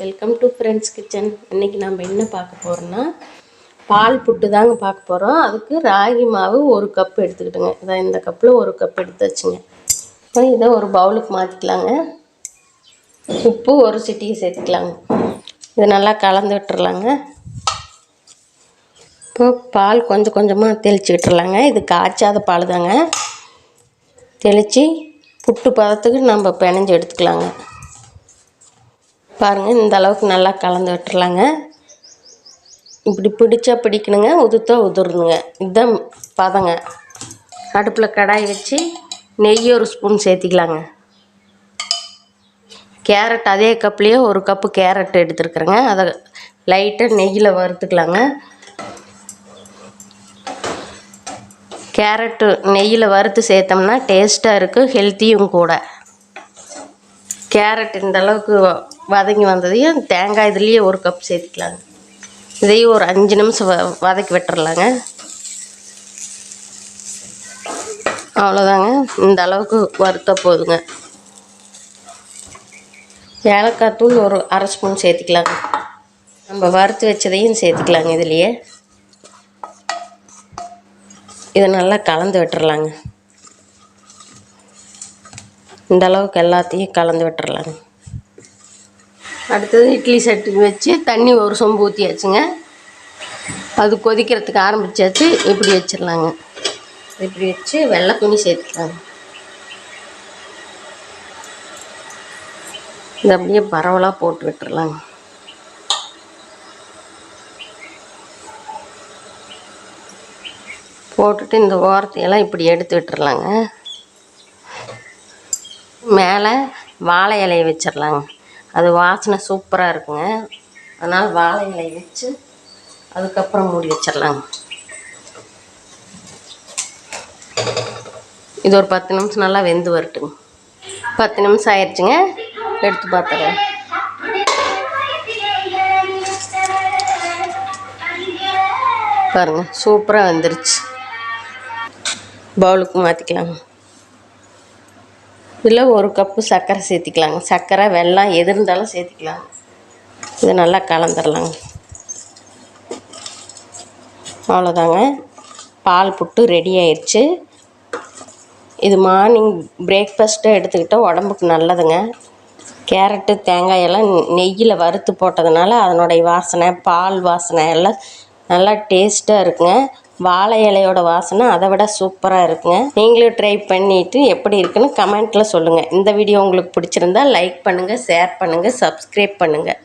Welcome to friends kitchen இன்றைக்கி நம்ம என்ன பார்க்க போகிறோன்னா பால் புட்டு தாங்க பார்க்க போகிறோம் அதுக்கு ராகி மாவு ஒரு கப் எடுத்துக்கிட்டுங்க. இதான் இந்த கப்பில் ஒரு கப் எடுத்து வச்சுங்க. இப்போ இதை ஒரு பவுலுக்கு மாற்றிக்கலாங்க உப்பு ஒரு சிட்டியை சேர்த்துக்கலாங்க. இதை நல்லா கலந்து விட்டுறலாங்க. இப்போ பால் கொஞ்சம் கொஞ்சமாக தெளித்து விட்டுறலாங்க. இது காய்ச்சாத பால் தாங்க தெளித்து புட்டு பதத்துக்கு நம்ம பிணைஞ்சு எடுத்துக்கலாங்க. பாருங்கள் இந்த அளவுக்கு நல்லா கலந்து விட்டுறலாங்க. இப்படி பிடிச்சா பிடிக்கணுங்க உதுத்தா உதிரணுங்க இதுதான் பதங்க. அடுப்பில் கடாய் வச்சு நெய் ஒரு ஸ்பூன் சேர்த்திக்கலாங்க. கேரட் அதே கப்லேயே ஒரு கப்பு கேரட் எடுத்துருக்குறேங்க. அதை லைட்டாக நெய்யில் வறுத்துக்கலாங்க. கேரட்டு நெய்யில் வறுத்து சேர்த்தோம்னா டேஸ்ட்டாக இருக்குது ஹெல்த்தியும் கூட. கேரட் இந்த அளவுக்கு வதங்கி வந்ததையும் தேங்காய் இதுலேயே ஒரு கப் சேர்த்துக்கலாங்க. இதையும் ஒரு அஞ்சு நிமிஷம் வ வதக்கி விட்டுறலாங்க. அவ்வளோதாங்க இந்த அளவுக்கு வறுத்த போதுங்க. ஏலக்காய் தூள் ஒரு அரை ஸ்பூன் சேர்த்துக்கலாங்க. நம்ம வறுத்து வச்சதையும் சேர்த்துக்கலாங்க இதுலேயே. இதை நல்லா கலந்து விட்டுறலாங்க. இந்த அளவுக்கு எல்லாத்தையும் கலந்து விட்டுறலாங்க. அடுத்தது இட்லி சட்டி வச்சு தண்ணி ஒரு சொம்பு ஊற்றியாச்சுங்க அது கொதிக்கிறதுக்கு ஆரம்பிச்சாச்சு இப்படி வச்சிடலாங்க. இப்படி வச்சு வெள்ளை துணி சேர்த்துக்கலாங்க. இது அப்படியே பரவலாக போட்டு விட்டுறலாங்க. போட்டுட்டு இந்த ஓரத்தையெல்லாம் இப்படி எடுத்து விட்டுறலாங்க. மேலே வாழை இலையை வச்சிடலாங்க. அது வாசனை சூப்பராக இருக்குங்க. அதனால் வாழை இலையை வச்சு அதுக்கப்புறம் மூடி வச்சிடலாங்க. இது ஒரு பத்து நிமிஷம் நல்லா வெந்து வரட்டுங்க. பத்து நிமிஷம் ஆயிடுச்சுங்க எடுத்து பார்த்துறேன் பாருங்க சூப்பராக வந்துருச்சு. பவுலுக்கு மாற்றிக்கலாங்க இதில் ஒரு கப்பு சர்க்கரை சேர்த்திக்கலாங்க. சர்க்கரை வெல்லம் எது இருந்தாலும் சேர்த்திக்கலாங்க. இது நல்லா கலந்துடலாங்க அவ்வளோதாங்க. பால் புட்டு ரெடி ஆயிடுச்சு. இது மார்னிங் பிரேக்ஃபாஸ்ட்டு எடுத்துக்கிட்டால் உடம்புக்கு நல்லதுங்க. கேரட்டு தேங்காய் எல்லாம் நெய்யில் வறுத்து போட்டதுனால அதனுடைய வாசனை பால் வாசனை எல்லாம் நல்லா டேஸ்ட்டாக இருக்குங்க. வாழை இலையோட வாசனை அதை விட சூப்பராக இருக்குங்க. நீங்களும் ட்ரை பண்ணிவிட்டு எப்படி இருக்குன்னு கமெண்ட்டில் சொல்லுங்கள் இந்த வீடியோ உங்களுக்கு பிடிச்சிருந்தா லைக் பண்ணுங்கள் ஷேர் பண்ணுங்கள் சப்ஸ்கிரைப் பண்ணுங்கள்